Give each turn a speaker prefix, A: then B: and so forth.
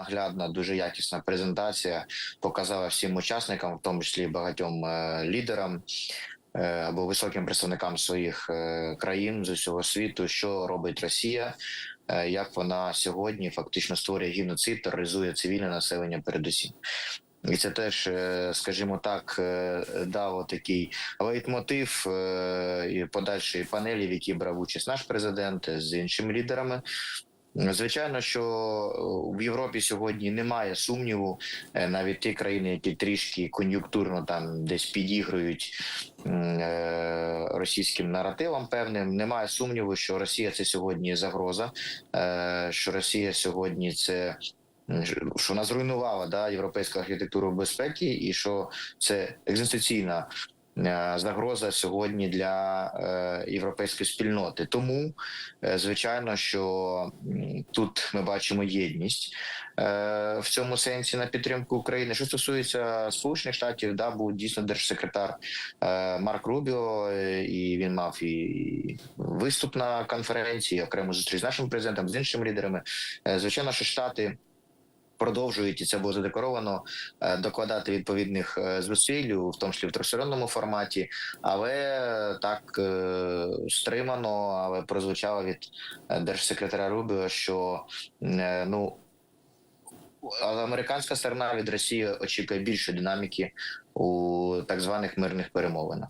A: наглядна, дуже якісна презентація. Показала всім учасникам, в тому числі багатьом е, лідерам е, або високим представникам своїх е, країн з усього світу, що робить Росія, як вона сьогодні фактично створює геноцид, тероризує цивільне населення передусім. І це теж, скажімо так, дало такий лейтмотив і подальшої панелі, в якій брав участь наш президент з іншими лідерами. Звичайно, що в Європі сьогодні немає сумніву, е, навіть ті країни, які трішки кон'юнктурно там десь підігрують е, російським наративам певним, немає сумніву, що Росія це сьогодні загроза, е, що Росія сьогодні це. Що вона зруйнувала да, європейську архітектуру безпеки, і що це екзистенційна е, загроза сьогодні для е, європейської спільноти. Тому, е, звичайно, що тут ми бачимо єдність е, в цьому сенсі на підтримку України. Що стосується Сполучених Штатів, да, був дійсно держсекретар е, Марк Рубіо, е, і він мав і виступ на конференції, окрему зустріч з нашим президентом, з іншими лідерами. Е, Звичайно, що штати. Продовжують і це було задекларовано е, докладати відповідних е, зусиль, в тому числі в тристоронньому форматі, але так е, стримано, але прозвучало від держсекретаря Рубіо, що ну але американська сторона від Росії очікує більшої динаміки у так званих мирних перемовинах.